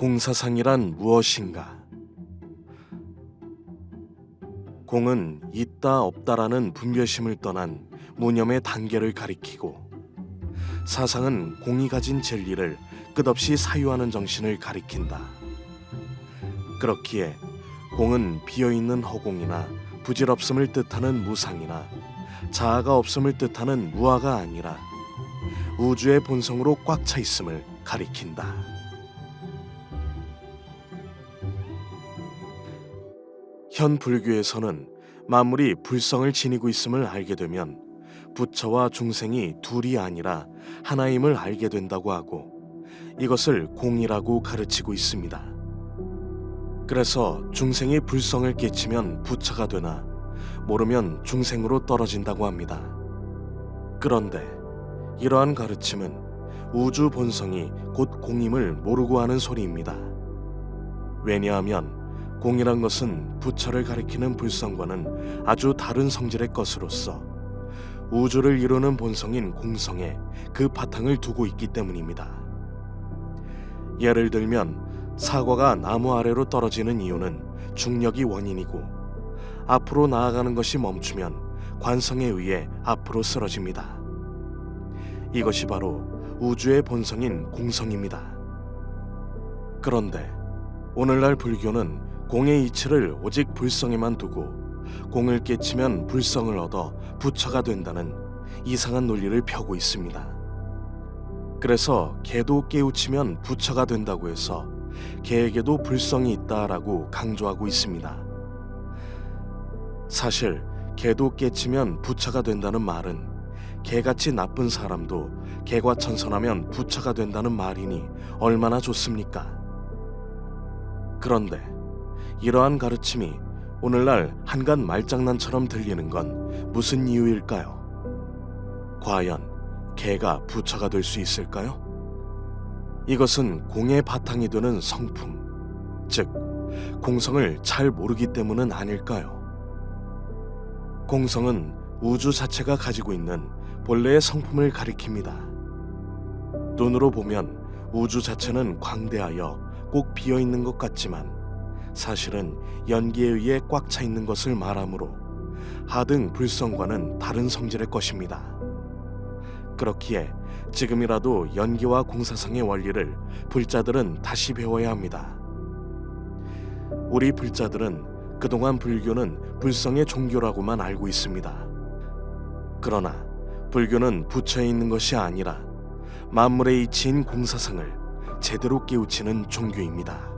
공사상이란 무엇인가? 공은 있다 없다라는 분별심을 떠난 무념의 단계를 가리키고 사상은 공이 가진 진리를 끝없이 사유하는 정신을 가리킨다. 그렇기에 공은 비어있는 허공이나 부질없음을 뜻하는 무상이나 자아가 없음을 뜻하는 무아가 아니라 우주의 본성으로 꽉 차 있음을 가리킨다. 현 불교에서는 만물이 불성을 지니고 있음을 알게 되면 부처와 중생이 둘이 아니라 하나임을 알게 된다고 하고 이것을 공이라고 가르치고 있습니다. 그래서 중생이 불성을 깨치면 부처가 되나 모르면 중생으로 떨어진다고 합니다. 그런데 이러한 가르침은 우주 본성이 곧 공임을 모르고 하는 소리입니다. 왜냐하면 공이란 것은 부처를 가리키는 불성과는 아주 다른 성질의 것으로서 우주를 이루는 본성인 공성에 그 바탕을 두고 있기 때문입니다. 예를 들면 사과가 나무 아래로 떨어지는 이유는 중력이 원인이고 앞으로 나아가는 것이 멈추면 관성에 의해 앞으로 쓰러집니다. 이것이 바로 우주의 본성인 공성입니다. 그런데 오늘날 불교는 공의 이치를 오직 불성에만 두고 공을 깨치면 불성을 얻어 부처가 된다는 이상한 논리를 펴고 있습니다. 그래서 개도 깨우치면 부처가 된다고 해서 개에게도 불성이 있다라고 강조하고 있습니다. 사실 개도 깨치면 부처가 된다는 말은 개같이 나쁜 사람도 개과 천선하면 부처가 된다는 말이니 얼마나 좋습니까? 그런데 이러한 가르침이 오늘날 한간 말장난처럼 들리는 건 무슨 이유일까요? 과연 개가 부처가 될 수 있을까요? 이것은 공의 바탕이 되는 성품, 즉 공성을 잘 모르기 때문은 아닐까요? 공성은 우주 자체가 가지고 있는 본래의 성품을 가리킵니다. 눈으로 보면 우주 자체는 광대하여 꼭 비어 있는 것 같지만 사실은 연기에 의해 꽉 차 있는 것을 말하므로 하등 불성과는 다른 성질의 것입니다. 그렇기에 지금이라도 연기와 공사상의 원리를 불자들은 다시 배워야 합니다. 우리 불자들은 그동안 불교는 불성의 종교라고만 알고 있습니다. 그러나 불교는 부처에 있는 것이 아니라 만물의 이치인 공사상을 제대로 깨우치는 종교입니다.